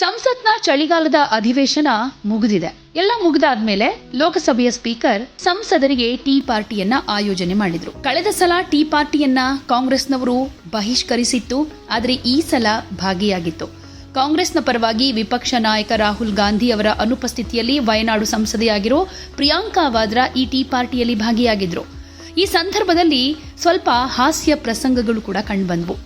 ಸಂಸತ್ನ ಚಳಿಗಾಲದ ಅಧಿವೇಶನ ಮುಗಿದಿದೆ. ಎಲ್ಲ ಮುಗಿದಾದ್ಮೇಲೆ ಲೋಕಸಭೆಯ ಸ್ಪೀಕರ್ ಸಂಸದರಿಗೆ ಟೀ ಪಾರ್ಟಿಯನ್ನ ಆಯೋಜನೆ ಮಾಡಿದ್ರು. ಕಳೆದ ಸಲ ಟೀ ಪಾರ್ಟಿಯನ್ನ ಕಾಂಗ್ರೆಸ್ನವರು ಬಹಿಷ್ಕರಿಸಿತ್ತು, ಆದರೆ ಈ ಸಲ ಭಾಗಿಯಾಗಿತ್ತು. ಕಾಂಗ್ರೆಸ್ನ ಪರವಾಗಿ ವಿಪಕ್ಷ ನಾಯಕ ರಾಹುಲ್ ಗಾಂಧಿ ಅವರ ಅನುಪಸ್ಥಿತಿಯಲ್ಲಿ ವಯನಾಡು ಸಂಸದೆಯಾಗಿರೋ ಪ್ರಿಯಾಂಕಾ ವಾದ್ರಾ ಈ ಟೀ ಪಾರ್ಟಿಯಲ್ಲಿ ಭಾಗಿಯಾಗಿದ್ರು. ಈ ಸಂದರ್ಭದಲ್ಲಿ ಸ್ವಲ್ಪ ಹಾಸ್ಯ ಪ್ರಸಂಗಗಳು ಕೂಡ ಕಂಡುಬಂದ್ವು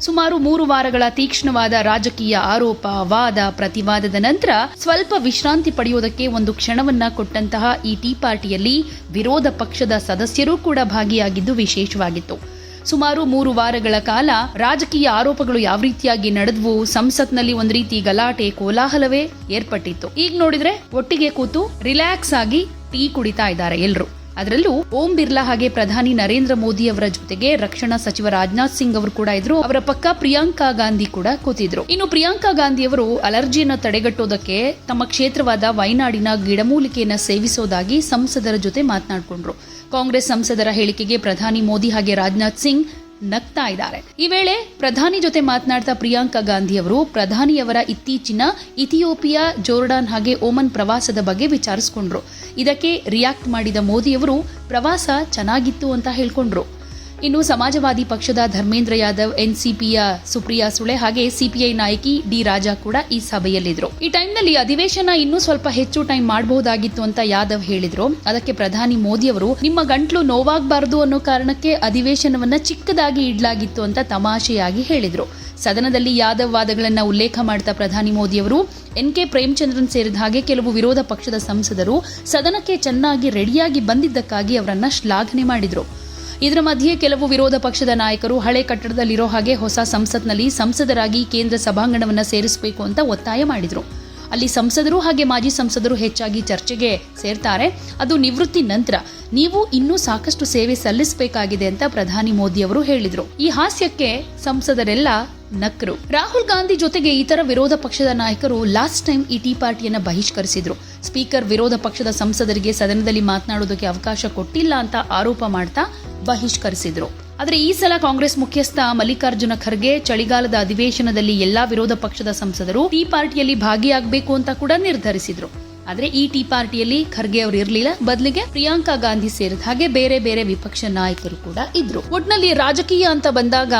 ಸುಮಾರು ಮೂರು ವಾರಗಳ ತೀಕ್ಷ್ಣವಾದ ರಾಜಕೀಯ ಆರೋಪ, ವಾದ, ಪ್ರತಿವಾದದ ನಂತರ ಸ್ವಲ್ಪ ವಿಶ್ರಾಂತಿ ಪಡೆಯುವುದಕ್ಕೆ ಒಂದು ಕ್ಷಣವನ್ನ ಕೊಟ್ಟಂತಹ ಈ ಟೀ ಪಾರ್ಟಿಯಲ್ಲಿ ವಿರೋಧ ಪಕ್ಷದ ಸದಸ್ಯರೂ ಕೂಡ ಭಾಗಿಯಾಗಿದ್ದು ವಿಶೇಷವಾಗಿತ್ತು. ಸುಮಾರು ಮೂರು ವಾರಗಳ ಕಾಲ ರಾಜಕೀಯ ಆರೋಪಗಳು ಯಾವ ರೀತಿಯಾಗಿ ನಡೆದ್ವು, ಸಂಸತ್ನಲ್ಲಿ ಒಂದು ರೀತಿ ಗಲಾಟೆ, ಕೋಲಾಹಲವೇ ಏರ್ಪಟ್ಟಿತ್ತು. ಈಗ ನೋಡಿದ್ರೆ ಒಟ್ಟಿಗೆ ಕೂತು ರಿಲ್ಯಾಕ್ಸ್ ಆಗಿ ಟೀ ಕುಡಿತಾ ಇದ್ದಾರೆ ಎಲ್ರು. ಅದರಲ್ಲೂ ಓಂ ಬಿರ್ಲಾ ಹಾಗೆ ಪ್ರಧಾನಿ ನರೇಂದ್ರ ಮೋದಿ ಅವರ ಜೊತೆಗೆ ರಕ್ಷಣಾ ಸಚಿವ ರಾಜನಾಥ್ ಸಿಂಗ್ ಅವರು ಕೂಡ ಇದ್ರು. ಅವರ ಪಕ್ಕ ಪ್ರಿಯಾಂಕಾ ಗಾಂಧಿ ಕೂಡ ಕೂತಿದ್ರು. ಇನ್ನು ಪ್ರಿಯಾಂಕಾ ಗಾಂಧಿ ಅವರು ಅಲರ್ಜಿಯನ್ನು ತಡೆಗಟ್ಟೋದಕ್ಕೆ ತಮ್ಮ ಕ್ಷೇತ್ರವಾದ ವಯನಾಡಿನ ಗಿಡಮೂಲಿಕೆಯನ್ನು ಸೇವಿಸೋದಾಗಿ ಸಂಸದರ ಜೊತೆ ಮಾತನಾಡಿಕೊಂಡ್ರು. ಕಾಂಗ್ರೆಸ್ ಸಂಸದರ ಹೇಳಿಕೆಗೆ ಪ್ರಧಾನಿ ಮೋದಿ ಹಾಗೆ ರಾಜನಾಥ್ ಸಿಂಗ್ ನಗ್ತಾ ಇದ್ದಾರೆ. ಈ ವೇಳೆ ಪ್ರಧಾನಿ ಜೊತೆ ಮಾತನಾಡ್ತಾ ಪ್ರಿಯಾಂಕಾ ಗಾಂಧಿ ಅವರು ಪ್ರಧಾನಿಯವರ ಇತ್ತೀಚಿನ ಇಥಿಯೋಪಿಯಾ ಜೋರ್ಡಾನ್ ಹಾಗೆ ಓಮನ್ ಪ್ರವಾಸದ ಬಗ್ಗೆ ವಿಚಾರಿಸಿಕೊಂಡ್ರು. ಇದಕ್ಕೆ ರಿಯಾಕ್ಟ್ ಮಾಡಿದ ಮೋದಿಯವರು ಪ್ರವಾಸ ಚೆನ್ನಾಗಿತ್ತು ಅಂತ ಹೇಳ್ಕೊಂಡ್ರು. ಇನ್ನು ಸಮಾಜವಾದಿ ಪಕ್ಷದ ಧರ್ಮೇಂದ್ರ ಯಾದವ್, ಎನ್ಸಿಪಿಯ ಸುಪ್ರಿಯಾ ಸುಳೆ ಹಾಗೆ ಸಿಪಿಐ ನಾಯಕಿ ಡಿ ರಾಜಾ ಕೂಡ ಈ ಸಭೆಯಲ್ಲಿದ್ದರು ಈ ಟೈಮ್ನಲ್ಲಿ ಅಧಿವೇಶನ ಇನ್ನೂ ಸ್ವಲ್ಪ ಹೆಚ್ಚು ಟೈಮ್ ಮಾಡಬಹುದಾಗಿತ್ತು ಅಂತ ಯಾದವ್ ಹೇಳಿದ್ರು. ಅದಕ್ಕೆ ಪ್ರಧಾನಿ ಮೋದಿ ಅವರು, ನಿಮ್ಮ ಗಂಟ್ಲು ನೋವಾಗಬಾರದು ಅನ್ನೋ ಕಾರಣಕ್ಕೆ ಅಧಿವೇಶನವನ್ನ ಚಿಕ್ಕದಾಗಿ ಇಡಲಾಗಿತ್ತು ಅಂತ ತಮಾಷೆಯಾಗಿ ಹೇಳಿದ್ರು. ಸದನದಲ್ಲಿ ಯಾದವ್ ವಾದಗಳನ್ನ ಉಲ್ಲೇಖ ಮಾಡ್ತಾ ಪ್ರಧಾನಿ ಮೋದಿ ಅವರು ಎನ್ ಕೆ ಪ್ರೇಮಚಂದ್ರನ್ ಸೇರಿದ ಹಾಗೆ ಕೆಲವು ವಿರೋಧ ಪಕ್ಷದ ಸಂಸದರು ಸದನಕ್ಕೆ ಚೆನ್ನಾಗಿ ರೆಡಿಯಾಗಿ ಬಂದಿದ್ದಕ್ಕಾಗಿ ಅವರನ್ನು ಶ್ಲಾಘನೆ ಮಾಡಿದ್ರು. ಇದರ ಮಧ್ಯೆ ಕೆಲವು ವಿರೋಧ ಪಕ್ಷದ ನಾಯಕರು ಹಳೆ ಕಟ್ಟಡದಲ್ಲಿರೋ ಹಾಗೆ ಹೊಸ ಸಂಸತ್ನಲ್ಲಿ ಸಂಸದರಾಗಿ ಕೇಂದ್ರ ಸಭಾಂಗಣವನ್ನು ಸೇರಿಸಬೇಕು ಅಂತ ಒತ್ತಾಯ ಮಾಡಿದರು. ಅಲ್ಲಿ ಸಂಸದರು ಹಾಗೆ ಮಾಜಿ ಸಂಸದರು ಹೆಚ್ಚಾಗಿ ಚರ್ಚೆಗೆ ಸೇರ್ತಾರೆ. ಅದು ನಿವೃತ್ತಿ ನಂತರ. ನೀವು ಇನ್ನೂ ಸಾಕಷ್ಟು ಸೇವೆ ಸಲ್ಲಿಸಬೇಕಾಗಿದೆ ಅಂತ ಪ್ರಧಾನಿ ಮೋದಿ ಅವರು ಹೇಳಿದರು. ಈ ಹಾಸ್ಯಕ್ಕೆ ಸಂಸದರೆಲ್ಲ ನಕ್ರು. ರಾಹುಲ್ ಗಾಂಧಿ ಜೊತೆಗೆ ಇತರ ವಿರೋಧ ಪಕ್ಷದ ನಾಯಕರು ಲಾಸ್ಟ್ ಟೈಮ್ ಈ ಟೀ ಪಾರ್ಟಿಯನ್ನು ಬಹಿಷ್ಕರಿಸಿದ್ರು. ಸ್ಪೀಕರ್ ವಿರೋಧ ಪಕ್ಷದ ಸಂಸದರಿಗೆ ಸದನದಲ್ಲಿ ಮಾತನಾಡೋದಕ್ಕೆ ಅವಕಾಶ ಕೊಟ್ಟಿಲ್ಲ ಅಂತ ಆರೋಪ ಮಾಡ್ತಾ ಬಹಿಷ್ಕರಿಸಿದ್ರು. ಆದರೆ ಈ ಸಲ ಕಾಂಗ್ರೆಸ್ ಮುಖ್ಯಸ್ಥ ಮಲ್ಲಿಕಾರ್ಜುನ ಖರ್ಗೆ ಚಳಿಗಾಲದ ಅಧಿವೇಶನದಲ್ಲಿ ಎಲ್ಲಾ ವಿರೋಧ ಪಕ್ಷದ ಸಂಸದರು ಟೀ ಪಾರ್ಟಿಯಲ್ಲಿ ಭಾಗಿಯಾಗಬೇಕು ಅಂತ ಕೂಡ ನಿರ್ಧರಿಸಿದ್ರು. ಆದರೆ ಈ ಟೀ ಪಾರ್ಟಿಯಲ್ಲಿ ಖರ್ಗೆ ಅವರು ಇರಲಿಲ್ಲ. ಬದಲಿಗೆ ಪ್ರಿಯಾಂಕಾ ಗಾಂಧಿ ಸೇರಿದ ಹಾಗೆ ಬೇರೆ ಬೇರೆ ವಿಪಕ್ಷ ನಾಯಕರು ಕೂಡ ಇದ್ರು. ಒಟ್ನಲ್ಲಿ ರಾಜಕೀಯ ಅಂತ ಬಂದಾಗ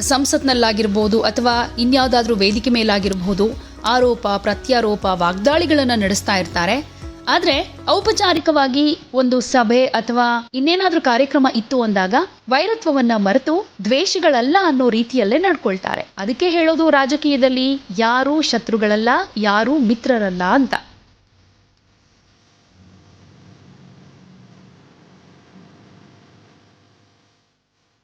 ಸಂಸತ್ನಲ್ಲಾಗಿರ್ಬೋದು ಅಥವಾ ಇನ್ಯಾವುದಾದ್ರೂ ವೇದಿಕೆ ಮೇಲಾಗಿರಬಹುದು ಆರೋಪ, ಪ್ರತ್ಯಾರೋಪ, ವಾಗ್ದಾಳಿಗಳನ್ನು ನಡೆಸ್ತಾ ಇರ್ತಾರೆ. ಆದ್ರೆ ಔಪಚಾರಿಕವಾಗಿ ಒಂದು ಸಭೆ ಅಥವಾ ಇನ್ನೇನಾದ್ರೂ ಕಾರ್ಯಕ್ರಮ ಇತ್ತು ಅಂದಾಗ ವೈರತ್ವವನ್ನ ಮರೆತು ದ್ವೇಷಗಳಲ್ಲ ಅನ್ನೋ ರೀತಿಯಲ್ಲೇ ನಡ್ಕೊಳ್ತಾರೆ. ಅದಕ್ಕೆ ಹೇಳೋದು ರಾಜಕೀಯದಲ್ಲಿ ಯಾರು ಶತ್ರುಗಳಲ್ಲ, ಯಾರು ಮಿತ್ರರಲ್ಲ ಅಂತ.